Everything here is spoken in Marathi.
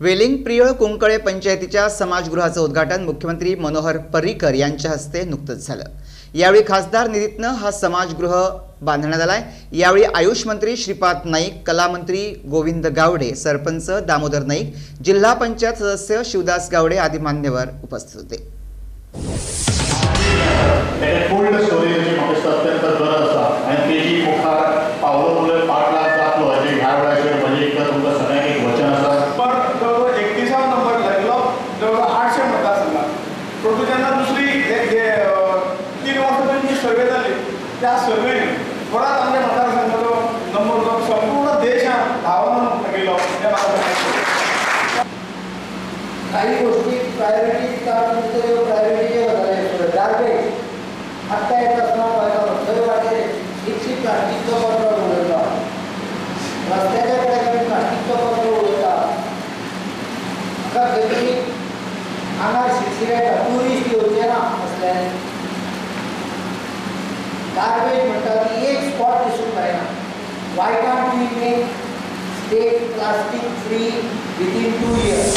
वेलिंग प्रियळ कुंकळे पंचायतीच्या समाजगृहाचं उद्घाटन मुख्यमंत्री मनोहर पर्रीकर यांच्या हस्ते नुकतंच झालं. यावेळी खासदार निधीतनं हा समाजगृह बांधण्यात आलाय. यावेळी आयुष मंत्री श्रीपाद नाईक कलामंत्री गोविंद गावडे सरपंच दामोदर नाईक जिल्हा पंचायत सदस्य शिवदास गावडे आदी मान्यवर उपस्थित होते. त्या सर्वेन परत आमच्या मतदारसंघाचो नंबर जो संपूर्ण देशात धांवून गेलो. म्हाका काही गोष्टी प्रायोरिटी प्रायोरिटीचे गजाली गार्बेज आत्ता येत असताना पळयतालो थंय वाटेर प्लास्टीकचो कचरो उडयता रस्त्याच्या कडेन प्लास्टीकचो कचरो उडयता म्हाका खंय तरी हांगा शिरशिरेता ट्युरिस्ट येवचे ना असल्यान गार्बेज म्हणटा ती एक स्पॉट दिसूंक जायना why can't we make state plastic free within two years